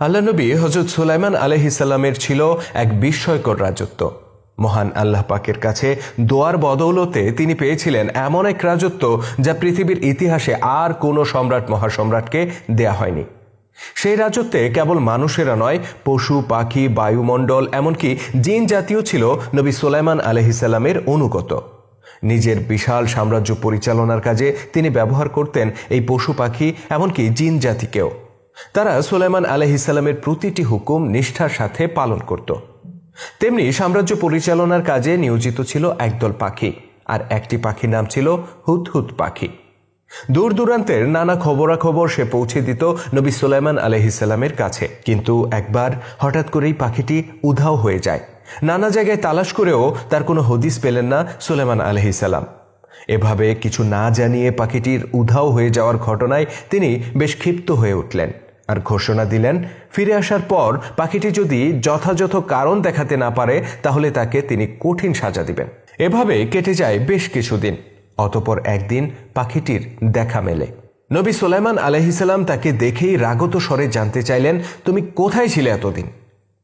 আল্লাহ নবী হজরত সুলাইমান আলহিসাল্লামের ছিল এক বিস্ময়কর রাজত্ব। মহান আল্লাহ পাকের কাছে দোয়ার বদৌলতে তিনি পেয়েছিলেন এমন এক রাজত্ব যা পৃথিবীর ইতিহাসে আর কোনো সম্রাট মহাসম্রাটকে দেয়া হয়নি। সেই রাজত্বে কেবল মানুষেরা নয়, পশু, পাখি, বায়ুমণ্ডল, এমনকি জিন জাতীয় ছিল নবী সোলাইমান আলহিসাল্লামের অনুগত। নিজের বিশাল সাম্রাজ্য পরিচালনার কাজে তিনি ব্যবহার করতেন এই পশু, পাখি, এমনকি জিন জাতিকেও তারা সুলাইমান আলহিসাল্লামের প্রতিটি হুকুম নিষ্ঠার সাথে পালন করত। তেমনি সাম্রাজ্য পরিচালনার কাজে নিয়োজিত ছিল একদল পাখি, আর একটি পাখির নাম ছিল হুদহুদ পাখি। দূর দূরান্তের নানা খবরাখবর সে পৌঁছে দিত নবী সুলাইমান আলহিসাল্লামের কাছে। কিন্তু একবার হঠাৎ করেই পাখিটি উধাও হয়ে যায়। নানা জায়গায় তালাশ করেও তার কোনো হদিস পেলেন না সুলেমান আলহিসাল্লাম এভাবে কিছু না জানিয়ে পাখিটির উধাও হয়ে যাওয়ার ঘটনায় তিনি বেশ ক্ষিপ্ত হয়ে উঠলেন। আর ঘোষণা দিলেন, ফিরে আসার পর পাখিটি যদি যথাযথ কারণ দেখাতে না পারে, তাহলে তাকে তিনি কঠিন সাজা দিবেন। এভাবে কেটে যায় বেশ কিছুদিন। অতপর একদিন পাখিটির দেখা মেলে। নবী সোলাইমান আলহিসাল্লাম তাকে দেখেই রাগত স্বরে জানতে চাইলেন, তুমি কোথায় ছিলে এতদিন?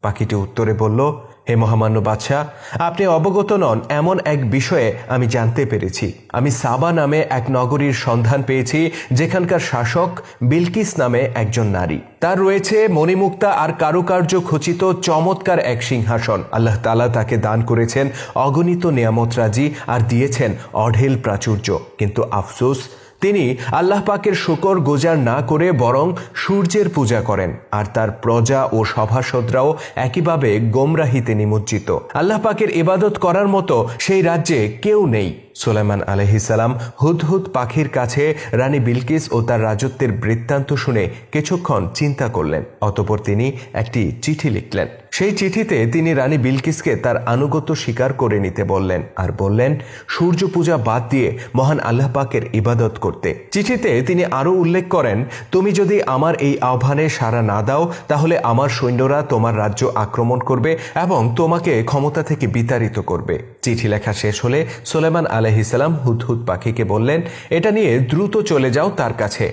পাখিটি উত্তরে বলল হে মহামান্য বাদশাহ, আপনি অবগত নন, এমন এক বিষয়ে আমি জানতে পেরেছি। আমি সাবা নামে এক নগরীর সন্ধান পেয়েছি, যেখানকার শাসক বিলকিস নামে একজন নারী। তার রয়েছে মণিমুক্তা আর কারুকার্য খচিত চমৎকার এক সিংহাসন। আল্লাহ তালা তাকে দান করেছেন অগণিত নিয়ামতরাজি আর দিয়েছেন অঢেল প্রাচুর্য। কিন্তু আফসোস তিনি আল্লাহ পাকের শুকর গোজার না করে বরং সূর্যের পূজা করেন, আর তার প্রজা ও সভাসদরাও একইভাবে গোমরাহিতে নিমজ্জিত আল্লাহ পাকের ইবাদত করার মতো সেই রাজ্যে কেউ নেই। সোলাইমান আলহিসাল্লাম হুদহুদ পাখির কাছে রানী বিলকিস ও তার রাজত্বের বৃত্তান্ত শুনে কিছুক্ষণ চিন্তা করলেন, অতপর তিনি একটি চিঠি লিখলেন। সেই চিঠিতে তিনি রানী বিলকিসকে তার আনুগত্য স্বীকার করে নিতে বললেন আর বললেন, সূর্য পূজা বাদ দিয়ে মহান আল্লাহ পাকের ইবাদত করতে। চিঠিতে তিনি আরও উল্লেখ করেন, তুমি যদি আমার এই আহ্বানে সাড়া না দাও, তাহলে আমার সৈন্যরা তোমার রাজ্য আক্রমণ করবে এবং তোমাকে ক্ষমতা থেকে বিতাড়িত করবে। চিঠি লেখা শেষ হলে সোলেমান আলহিসাল্লাম হুদহুদ পাখিকে বললেন, এটা নিয়ে দ্রুত চলে যাও তার কাছে।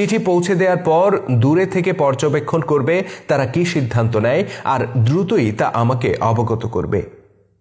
চিঠি পৌঁছে দেওয়ার পর দূরে থেকে পর্যবেক্ষণ করবে তারা কি সিদ্ধান্ত নেয় আর দ্রুতই তা আমাকে অবগত করবে।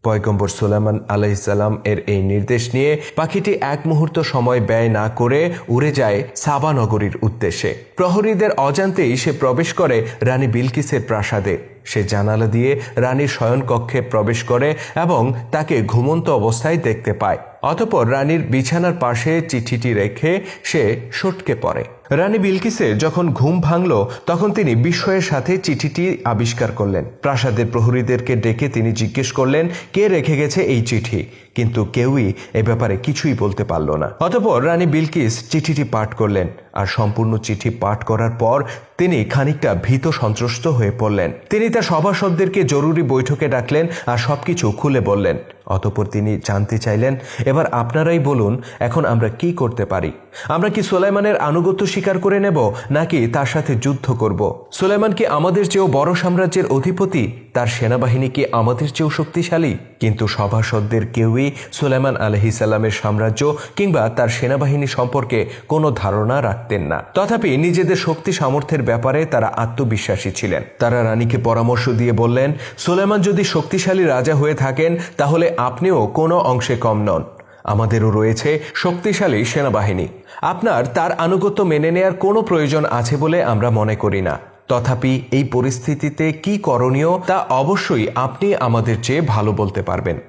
পয়গম্বর সুলাইমান আলাইসাল্লাম এর এই নির্দেশ নিয়ে পাখিটি এক মুহূর্ত সময় ব্যয় না করে উড়ে যায় সাবা নগরীর উদ্দেশ্যে। প্রহরীদের অজান্তেই সে প্রবেশ করে রানী বিলকিসের প্রাসাদে। সে জানালা দিয়ে রানীর শয়নকক্ষে প্রবেশ করে এবং তাকে ঘুমন্ত অবস্থায় দেখতে পায়। অতপর রানীর বিছানার পাশে চিঠিটি রেখে সে সটকে পড়ে। রানী বিলকিসের যখন ঘুম ভাঙল, তখন তিনি বিস্ময়ের সাথে চিঠিটি আবিষ্কার করলেন। প্রাসাদের প্রহরীদেরকে ডেকে তিনি জিজ্ঞেস করলেন, কে রেখে গেছে এই চিঠি? কিন্তু কেউই এ ব্যাপারে কিছুই বলতে পারল না। অতপর রানী বিলকিস চিঠিটি পাঠ করলেন আর সম্পূর্ণ চিঠি পাঠ করার পর তিনি খানিকটা ভীত সন্ত্রস্ত হয়ে পড়লেন। তিনি তার সভাসদদেরকে জরুরি বৈঠকে ডাকলেন আর সবকিছু খুলে বললেন। অতপর তিনি জানতে চাইলেন, এবার আপনারাই বলুন, এখন আমরা কি করতে পারি? আমরা কি সোলাইমানের আনুগত্য স্বীকার করে নেব নাকি তার সাথে যুদ্ধ করব? সোলাইমান কি আমাদের চেয়েও বড় সাম্রাজ্যের অধিপতি? তার সেনাবাহিনী কি আমাদের চেয়েও শক্তিশালী? কিন্তু সভাসদদের কেউই সুলাইমান আলহি সাল্লামের সাম্রাজ্য কিংবা তার সেনাবাহিনী সম্পর্কে কোনো ধারণা রাখতেন না। তথাপি নিজেদের শক্তি সামর্থ্যের ব্যাপারে তারা আত্মবিশ্বাসী ছিলেন। তারা রানীকে পরামর্শ দিয়ে বললেন, সুলাইমান যদি শক্তিশালী রাজা হয়ে থাকেন, তাহলে আপনিও কোনো অংশে কম নন। আমাদেরও রয়েছে শক্তিশালী সেনাবাহিনী। আপনার তার আনুগত্য মেনে নেয়ার কোনো প্রয়োজন আছে বলে আমরা মনে করি না। তথাপি এই পরিস্থিতিতে কি করণীয় তা অবশ্যই আপনি আমাদের চেয়ে ভালো বলতে পারবেন।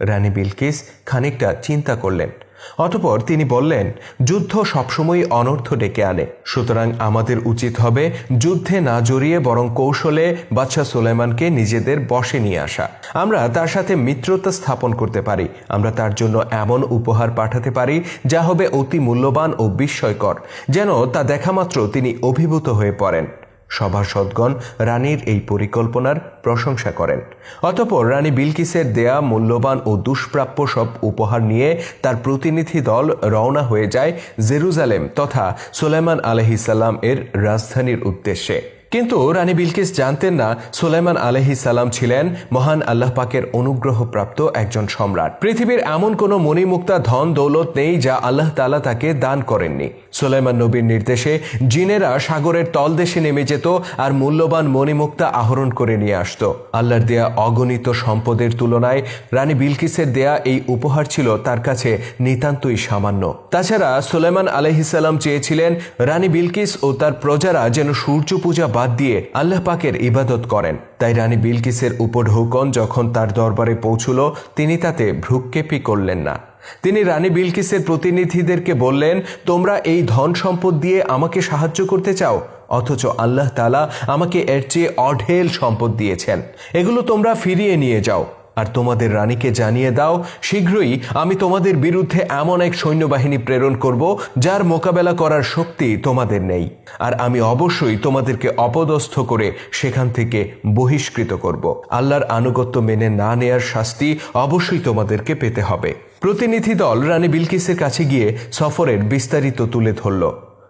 রানী বিলকিস খানিকটা চিন্তা করলেন। অতপর তিনি বললেন, যুদ্ধ সবসময় অনর্থ ডেকে আনে। সুতরাং আমাদের উচিত হবে যুদ্ধে না জড়িয়ে বরং কৌশলে বাদশাহ সুলাইমানকে নিজেদের বসে নিয়ে আসা। আমরা তার সাথে মিত্রতা স্থাপন করতে পারি। আমরা তার জন্য এমন উপহার পাঠাতে পারি যা হবে অতি মূল্যবান ও বিস্ময়কর। যেন তা দেখামাত্র তিনি অভিভূত হয়ে পড়েন। সভাসদগণ রানীর এই পরিকল্পনার প্রশংসা করেন। অতপর রানী বিলকিসের দেয়া মূল্যবান ও দুষ্প্রাপ্য সব উপহার নিয়ে তার প্রতিনিধি দল রওনা হয়ে যায় জেরুজালেম তথা সুলাইমান আলহিসাল্লাম এর রাজধানীর উদ্দেশ্যে। কিন্তু রানী বিলকিস জানতেন না সুলাইমান আলহি সালাম ছিলেন মহান আল্লাহ পাকের অনুগ্রহপ্রাপ্ত একজন সম্রাট। পৃথিবীর এমন কোনো মণিমুক্তা ধন দৌলত নেই যা আল্লাহ তালা তাকে দান করেননি। সুলাইমান নবীর নির্দেশে জিনেরা সাগরের তলদেশে নেমে যেত আর মূল্যবান মণিমুক্তা আহরণ করে নিয়ে আসতো। আল্লাহর দেয়া অগণিত সম্পদের তুলনায় রানী বিলকিসের দেয়া এই উপহার ছিল তার কাছে নিতান্তই সামান্য। তাছাড়া সুলাইমান আলহিসাল্লাম চেয়েছিলেন রানী বিলকিস ও তার প্রজারা যেন সূর্য পূজা বাদ দিয়ে আল্লাহ পাকের ইবাদত করেন। তাই রানী বিলকিসের উপঢৌকন যখন তার দরবারে পৌঁছল, তিনি তাতে ভ্রুক্ষেপই করলেন না। তিনি রানী বিলকিসের প্রতিনিধিদেরকে বললেন, তোমরা এই ধন সম্পদ দিয়ে আমাকে সাহায্য করতে চাও, অথচ আল্লাহ তালা আমাকে এর চেয়ে অঢেল সম্পদ দিয়েছেন। এগুলো তোমরা ফিরিয়ে নিয়ে যাও। আর তোমাদের রানীকে জানিয়ে দাও, শীঘ্রই আমি তোমাদের বিরুদ্ধে এমন এক সৈন্যবাহিনী প্রেরণ করব, যার মোকাবেলা করার শক্তি তোমাদের নেই। আর আমি অবশ্যই তোমাদেরকে অপদস্থ করে সেখান থেকে বহিষ্কৃত করব। আল্লাহর আনুগত্য মেনে না নেয়ার শাস্তি অবশ্যই তোমাদেরকে পেতে হবে। প্রতিনিধি দল রানী বিলকিসের কাছে গিয়ে সফরের বিস্তারিত তুলে ধরল।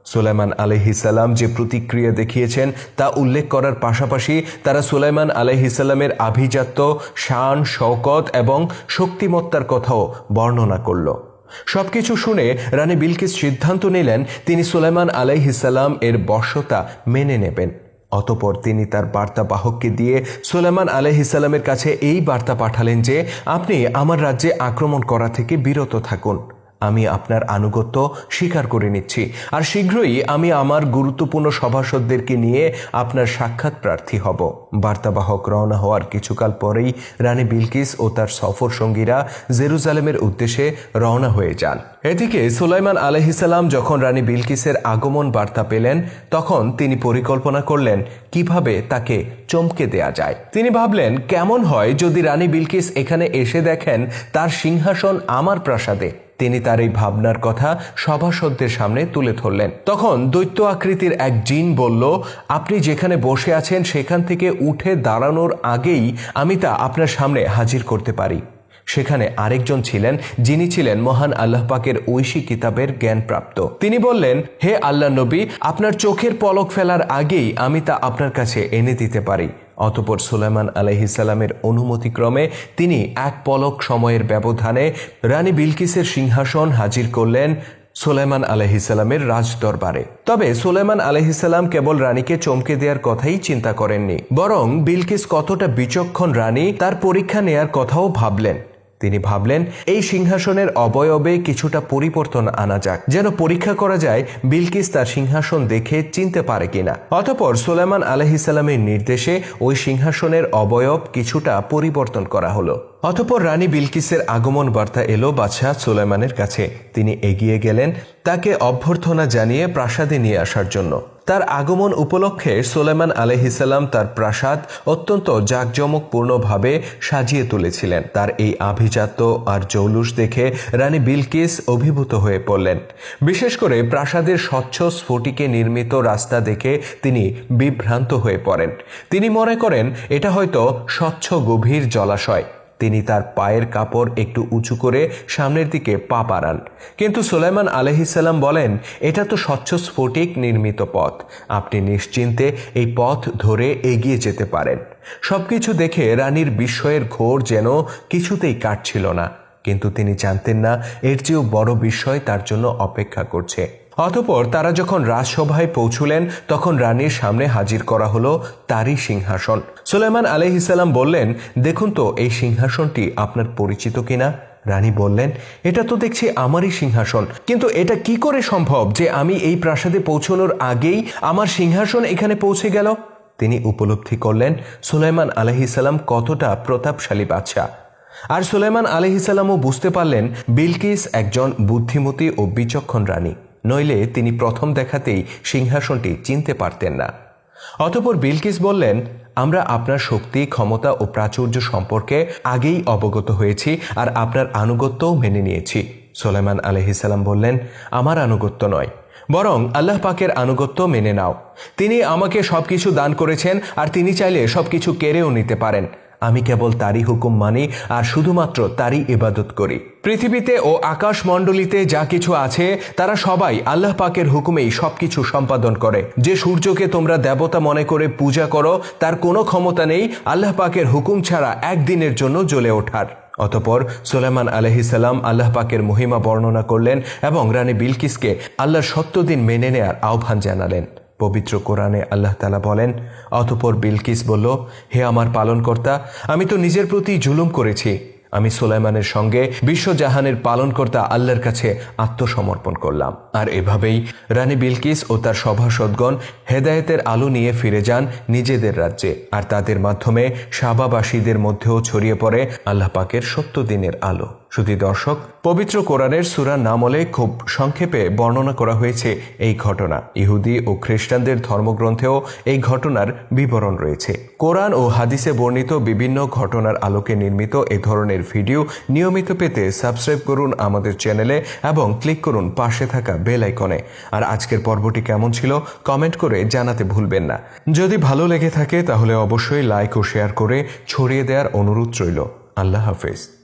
সুলাইমান আলহিসাল্লাম যে প্রতিক্রিয়া দেখিয়েছেন তা উল্লেখ করার পাশাপাশি তারা সুলাইমান আলহিসাল্লামের আভিজাত্য, শান, শওকত এবং শক্তিমত্তার কথাও বর্ণনা করল। সবকিছু শুনে রানী বিলকিস সিদ্ধান্ত নিলেন তিনি সুলাইমান আলাইহিসাল্লাম এর বর্ষতা মেনে নেবেন। অতপর তিনি তার বার্তা বাহককে দিয়ে সুলাইমান আলাইহিসাল্লামের কাছে এই বার্তা পাঠালেন যে, আপনি আমার রাজ্যে আক্রমণ করা থেকে বিরত থাকুন। আমি আপনার আনুগত্য স্বীকার করে নিচ্ছি। আর শীঘ্রই আমি আমার গুরুত্বপূর্ণ সভাসদদেরকে নিয়ে আপনার সাক্ষাৎ প্রার্থী হব। বার্তাবাহক রওনা হওয়ার কিছুকাল পরেই রানী বিলকিস ও তার সফর সঙ্গীরা জেরুজালেমের উদ্দেশ্যে রওনা হয়ে যান। এদিকে সুলাইমান আলহিসাল্লাম যখন রানী বিলকিসের আগমন বার্তা পেলেন, তখন তিনি পরিকল্পনা করলেন কীভাবে তাকে চমকে দেয়া যায়। তিনি ভাবলেন, কেমন হয় যদি রানী বিলকিস এখানে এসে দেখেন, তার সিংহাসন আমার প্রাসাদে। তিনি তার এই ভাবনার কথা সভাসদদের সামনে তুলে ধরলেন। তখন দৈত্য আকৃতির এক জিন বলল, আপনি যেখানে বসে আছেন সেখান থেকে উঠে দাঁড়ানোর আগেই আমি তা আপনার সামনে হাজির করতে পারি। সেখানে আরেকজন ছিলেন, যিনি ছিলেন মহান আল্লাহ পাকের ঐশী কিতাবের জ্ঞানপ্রাপ্ত। তিনি বললেন, হে আল্লাহ নবী, আপনার চোখের পলক ফেলার আগেই আমি তা আপনার কাছে এনে দিতে পারি। অতপর সুলাইমান আলহিসাল্লামের অনুমতিক্রমে তিনি এক পলক সময়ের ব্যবধানে রানী বিলকিসের সিংহাসন হাজির করলেন সুলাইমান আলহিসাল্লামের রাজদরবারে। তবে সুলাইমান আলহিসাল্লাম কেবল রানীকে চমকে দেওয়ার কথাই চিন্তা করেননি, বরং বিলকিস কতটা বিচক্ষণ রানী তার পরীক্ষা নেয়ার কথাও ভাবলেন। তিনি ভাবলেন, এই সিংহাসনের অবয়বে কিছুটা পরিবর্তন আনা যাক, যেন পরীক্ষা করা যায় বিলকিস তার সিংহাসন দেখে চিনতে পারে কিনা। অতপর সোলেমান আলহিসাল্লামের নির্দেশে ওই সিংহাসনের অবয়ব কিছুটা পরিবর্তন করা হলো। অতপর রানী বিলকিসের আগমন বার্তা এলো বাদশাহ সুলেমানের কাছে। তিনি এগিয়ে গেলেন তাকে অভ্যর্থনা জানিয়ে প্রাসাদে নিয়ে আসার জন্য। তার আগমন উপলক্ষে সোলেমান আলহিসাল্লাম তার প্রাসাদ অত্যন্ত জাঁকজমকপূর্ণভাবে সাজিয়ে তুলেছিলেন। তার এই আভিজাত্য আর জৌলুস দেখে রানী বিলকিস অভিভূত হয়ে পড়লেন। বিশেষ করে প্রাসাদের স্বচ্ছ স্ফটিকে নির্মিত রাস্তা দেখে তিনি বিভ্রান্ত হয়ে পড়েন। তিনি মনে করেন, এটা হয়তো স্বচ্ছ গভীর জলাশয়। তিনি তার পায়ের কাপড় একটু উঁচু করে সামনের দিকে পা পাড়ান কিন্তু সুলাইমান আলহিসাল্লাম বলেন, এটা তো স্বচ্ছ স্ফটিক নির্মিত পথ। আপনি নিশ্চিন্তে এই পথ ধরে এগিয়ে যেতে পারেন। সবকিছু দেখে রানীর বিস্ময়ের ঘোর যেন কিছুতেই কাটছিল না। কিন্তু তিনি জানতেন না, এর চেয়েও বড় বিস্ময় তার জন্য অপেক্ষা করছে। অতপর তারা যখন রাজসভায় পৌঁছলেন, তখন রানীর সামনে হাজির করা হলো তারই সিংহাসন। সুলাইমান আলহিসাল্লাম বললেন, দেখুন তো, এই সিংহাসনটি আপনার পরিচিত কিনা? রানী বললেন, এটা তো দেখছি আমারই সিংহাসন। কিন্তু এটা কি করে সম্ভব যে আমি এই প্রাসাদে পৌঁছানোর আগেই আমার সিংহাসন এখানে পৌঁছে গেল? তিনি উপলব্ধি করলেন, সুলাইমান আলহিসাল্লাম কতটা প্রতাপশালী বাদশাহ। আর সুলাইমান আলহিসাল্লামও বুঝতে পারলেন, বিলকিস একজন বুদ্ধিমতী ও বিচক্ষণ রানী। নইলে তিনি প্রথম দেখাতেই সিংহাসনটি চিনতে পারতেন না। অতপর বিলকিস বললেন, আমরা আপনার শক্তি, ক্ষমতা ও প্রাচুর্য সম্পর্কে আগেই অবগত হয়েছি আর আপনার আনুগত্যও মেনে নিয়েছি। সোলেমান আলহিসাল্লাম বললেন, আমার আনুগত্য নয়, বরং আল্লাহ পাকের আনুগত্য মেনে নাও। তিনি আমাকে সবকিছু দান করেছেন আর তিনি চাইলে সবকিছু কেড়েও নিতে পারেন। আমি কেবল তারই হুকুম মানি আর শুধুমাত্র তারই ইবাদত করি। পৃথিবীতে ও আকাশমণ্ডলীতে যা কিছু আছে, তারা সবাই আল্লাহ পাকের হুকুমেই সবকিছু সম্পাদন করে। যে সূর্যকে তোমরা দেবতা মনে করে পূজা করো, তার কোনো ক্ষমতা নেই, আল্লাহ পাকের হুকুম ছাড়া একদিনের জন্য জ্বলে ওঠার। অতপর সুলেমান আলহিসাল্লাম আল্লাহ পাকের মহিমা বর্ণনা করলেন এবং রানী বিলকিসকে আল্লাহর সত্য দিন মেনে নেয়ার আহ্বান জানালেন। পবিত্র কোরআনে আল্লাহ তালা বলেন, অতপর বিলকিস বলল, হে আমার পালনকর্তা, আমি তো নিজের প্রতি জুলুম করেছি। আমি সুলাইমানের সঙ্গে বিশ্বজাহানের পালনকর্তা আল্লাহর কাছে আত্মসমর্পণ করলাম। আর এভাবেই রানী বিলকিস ও তার সভাসদগণ হেদায়েতের আলো নিয়ে ফিরে যান নিজেদের রাজ্যে। আর তাদের মাধ্যমে সাবাবাসীদের মধ্যেও ছড়িয়ে পড়ে আল্লাহ পাকের সত্য দিনের আলো। শুধু দর্শক, পবিত্র কোরআনের সুরা নামলে খুব সংক্ষেপে বর্ণনা করা হয়েছে এই ঘটনা। ইহুদি ও খ্রিস্টানদের ধর্মগ্রন্থেও এই ঘটনার বিবরণ রয়েছে। কোরআন ও হাদিসে বর্ণিত বিভিন্ন ঘটনার আলোকে নির্মিত এ ধরনের ভিডিও নিয়মিত পেতে সাবস্ক্রাইব করুন আমাদের চ্যানেলে এবং ক্লিক করুন পাশে থাকা বেল আইকনে। আর আজকের পর্বটি কেমন ছিল, কমেন্ট করে জানাতে ভুলবেন না। যদি ভালো লেগে থাকে তাহলে অবশ্যই লাইক ও শেয়ার করে ছড়িয়ে দেওয়ার অনুরোধ রইল। আল্লাহ হাফেজ।